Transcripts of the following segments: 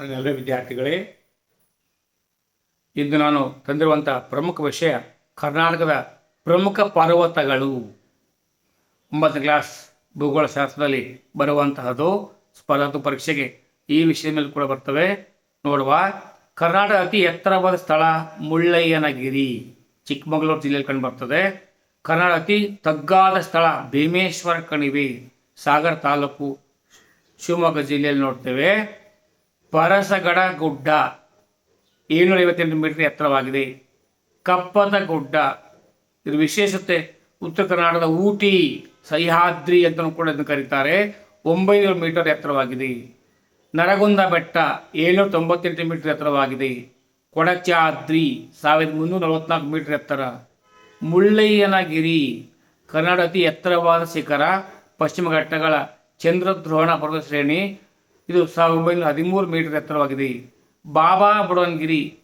ನನ್ನೆಲ್ಲ ವಿದ್ಯಾರ್ಥಿಗಳೇ, ಇಂದು ನಾನು ತಂದಿರುವಂಥ ಪ್ರಮುಖ ವಿಷಯ ಕರ್ನಾಟಕದ ಪ್ರಮುಖ ಪರ್ವತಗಳು. ಒಂಬತ್ತು ಕ್ಲಾಸ್ ಭೂಗೋಳ ಶಾಸ್ತ್ರದಲ್ಲಿ ಬರುವಂತಹದ್ದು ಸ್ಪರ್ಧಾತ್ಮಕ ಪರೀಕ್ಷೆಗೆ ಈ ವಿಷಯದ ಮೇಲೆ ಕೂಡ ಬರ್ತವೆ. ನೋಡುವ ಕರ್ನಾಟಕ ಅತಿ ಎತ್ತರವಾದ ಸ್ಥಳ ಮುಳ್ಳಯ್ಯನಗಿರಿ, ಚಿಕ್ಕಮಗಳೂರು ಜಿಲ್ಲೆಯಲ್ಲಿ ಕಂಡು ಬರ್ತದೆ. ಕರ್ನಾಟಕ ಅತಿ ತಗ್ಗಾದ ಸ್ಥಳ ಭೀಮೇಶ್ವರ ಕಣಿವೆ, ಸಾಗರ ತಾಲೂಕು ಶಿವಮೊಗ್ಗ ಜಿಲ್ಲೆಯಲ್ಲಿ ನೋಡ್ತೇವೆ. ಪರಸಗಡ ಗುಡ್ಡ. ಏಳ್ನೂರ ಐವತ್ತೆಂಟು ಮೀಟರ್ ಎತ್ತರವಾಗಿದೆ. ಕಪ್ಪದ ಗುಡ್ಡ. ಇದು ವಿಶೇಷತೆ. ಉತ್ತರ ಕರ್ನಾಟಕದ ಊಟಿ, ಸಹ್ಯಾದ್ರಿ ಅಂತ ಕೂಡ ಇದನ್ನು ಕರೀತಾರೆ. ಒಂಬೈನೂರು ಮೀಟರ್ ಎತ್ತರವಾಗಿದೆ. ನರಗುಂದ ಬೆಟ್ಟ, ಏಳ್ನೂರ ತೊಂಬತ್ತೆಂಟು ಮೀಟರ್ ಎತ್ತರವಾಗಿದೆ. ಕೊಡಚಾದ್ರಿ, ಸಾವಿರದ ಮುನ್ನೂರ ನಲವತ್ನಾಲ್ಕು ಮೀಟರ್ ಎತ್ತರ. ಮುಳ್ಳಯ್ಯನಗಿರಿ ಕರ್ನಾಟಕ ಅತಿ ಎತ್ತರವಾದ ಶಿಖರ, ಪಶ್ಚಿಮ ಘಟ್ಟಗಳ ಚಂದ್ರದ್ರೋಹಣ ಪರ್ವತ ಶ್ರೇಣಿ ಇದು ಸಾವಿರದ ಒಂಬೈನೂರ ಹದಿಮೂರು ಮೀಟರ್ ಎತ್ತರವಾಗಿದೆ. ಬಾಬಾ ಬುಡನ್ಗಿರಿ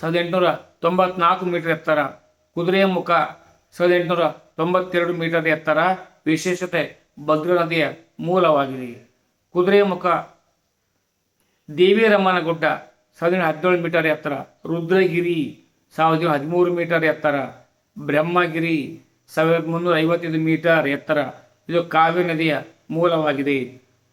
ಸಾವಿರದ ಎಂಟುನೂರ ತೊಂಬತ್ನಾಲ್ಕು ಮೀಟರ್ ಎತ್ತರ. ಕುದುರೆಮುಖ ಸಾವಿರದ ಎಂಟುನೂರ ತೊಂಬತ್ತೆರಡು ಮೀಟರ್ ಎತ್ತರ. ವಿಶೇಷತೆ, ಭದ್ರ ನದಿಯ ಮೂಲವಾಗಿದೆ. ಕುದುರೆಮುಖ ದೇವಿರಮ್ಮನ ಗುಡ್ಡ ಸಾವಿರದ ಹದಿನೇಳು ಮೀಟರ್ ಎತ್ತರ. ರುದ್ರಗಿರಿ ಸಾವಿರದ ಹದಿಮೂರು ಮೀಟರ್ ಎತ್ತರ. ಬ್ರಹ್ಮಗಿರಿ ಸಾವಿರದ ಮುನ್ನೂರ ಐವತ್ತೈದು ಮೀಟರ್ ಎತ್ತರ. ಇದು ಕಾವೇರಿ ನದಿಯ ಮೂಲವಾಗಿದೆ.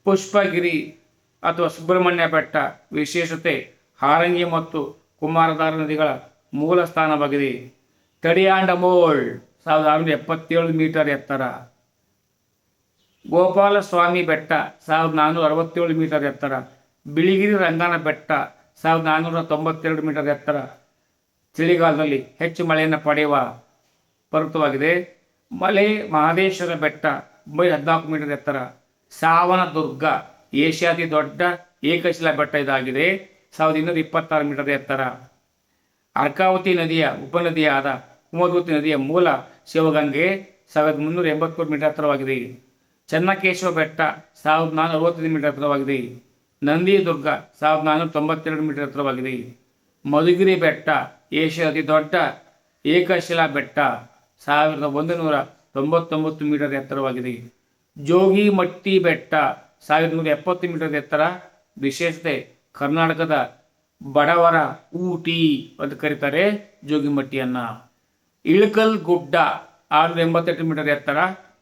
ಪುಷ್ಪಗಿರಿ ಅಥವಾ ಸುಬ್ರಹ್ಮಣ್ಯ ಬೆಟ್ಟ, ವಿಶೇಷತೆ ಹಾರಂಗಿ ಮತ್ತು ಕುಮಾರಧಾರ ನದಿಗಳ ಮೂಲ ಸ್ಥಾನವಾಗಿದೆ. ತಡಿಯಾಂಡಮೋಳ್ ಸಾವಿರದ ಆರುನೂರ ಎಪ್ಪತ್ತೇಳು ಮೀಟರ್ ಎತ್ತರ. ಗೋಪಾಲಸ್ವಾಮಿ ಬೆಟ್ಟ, ಸಾವಿರದ ನಾನ್ನೂರ ಅರವತ್ತೇಳು ಮೀಟರ್ ಎತ್ತರ. ಬಿಳಿಗಿರಿ ರಂಗನ ಬೆಟ್ಟ, ಸಾವಿರದ ನಾನ್ನೂರ ತೊಂಬತ್ತೆರಡು ಮೀಟರ್ ಎತ್ತರ. ಚಳಿಗಾಲದಲ್ಲಿ ಹೆಚ್ಚು ಮಳೆಯನ್ನು ಪಡೆಯುವ ಪರ್ವತವಾಗಿದೆ. ಮಲೆ ಮಹದೇಶ್ವರ ಬೆಟ್ಟ ಒಂಬೈ ಹದಿನಾಲ್ಕು ಮೀಟರ್ ಎತ್ತರ. ಸಾವನ ದುರ್ಗ ಏಷ್ಯಾದಿ ದೊಡ್ಡ ಏಕಶಿಲಾ ಬೆಟ್ಟ ಇದಾಗಿದೆ. ಸಾವಿರದ ಇನ್ನೂರ ಇಪ್ಪತ್ತಾರು ಮೀಟರ್ ಎತ್ತರ. ಅರ್ಕಾವತಿ ನದಿಯ ಉಪನದಿಯಾದ ಕುಮದ್ವತಿ ನದಿಯ ಮೂಲ ಶಿವಗಂಗೆ ಸಾವಿರದ ಮುನ್ನೂರ ಎಂಬತ್ಮೂರು ಮೀಟರ್ ಎತ್ತರವಾಗಿದೆ. ಚನ್ನಕೇಶವ ಬೆಟ್ಟ ಸಾವಿರದ ನಾನ್ನೂರ ಅರವತ್ತೈದು ಮೀಟರ್ ಎತ್ತರವಾಗಿದೆ. ನಂದಿ ದುರ್ಗ ಸಾವಿರದ ನಾನ್ನೂರ ತೊಂಬತ್ತೆರಡು ಮೀಟರ್ ಎತ್ತರವಾಗಿದೆ. ಮಧುಗಿರಿ ಬೆಟ್ಟ ಏಷ್ಯಾ ಅತಿ ದೊಡ್ಡ ಏಕಶಿಲಾ ಬೆಟ್ಟ ಸಾವಿರದ ಒಂದು ನೂರ ತೊಂಬತ್ತೊಂಬತ್ತು ಮೀಟರ್ ಎತ್ತರವಾಗಿದೆ. ಜೋಗಿಮಟ್ಟಿ ಬೆಟ್ಟ ಸಾವಿರದ ನೂರ ಎಪ್ಪತ್ತು ಮೀಟರ್ ಎತ್ತರ ವಿಶೇಷತೆ ಕರ್ನಾಟಕದ ಬಡವರ ಊಟಿ ಅಂತ ಕರೀತಾರೆ ಜೋಗಿಮಟ್ಟಿಯನ್ನ. ಇಳಕಲ್ ಗುಡ್ಡ ಆರುನೂರ ಎಂಬತ್ತೆಂಟು ಮೀಟರ್ ಎತ್ತರ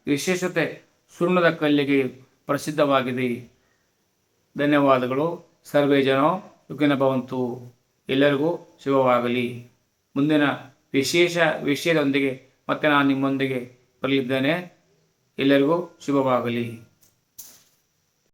ವಿಶೇಷತೆ ಸುಣ್ಣದ ಕಲ್ಲಿಗೆ ಪ್ರಸಿದ್ಧವಾಗಿದೆ. ಧನ್ಯವಾದಗಳು. ಸರ್ವೇ ಜನ ಸುಖಿನ ಭವಂತು. ಎಲ್ಲರಿಗೂ ಶುಭವಾಗಲಿ. ಮುಂದಿನ ವಿಶೇಷ ವಿಷಯದೊಂದಿಗೆ ಮತ್ತೆ ನಾನು ನಿಮ್ಮೊಂದಿಗೆ ಬರಲಿದ್ದೇನೆ. ಎಲ್ಲರಿಗೂ ಶುಭವಾಗಲಿ.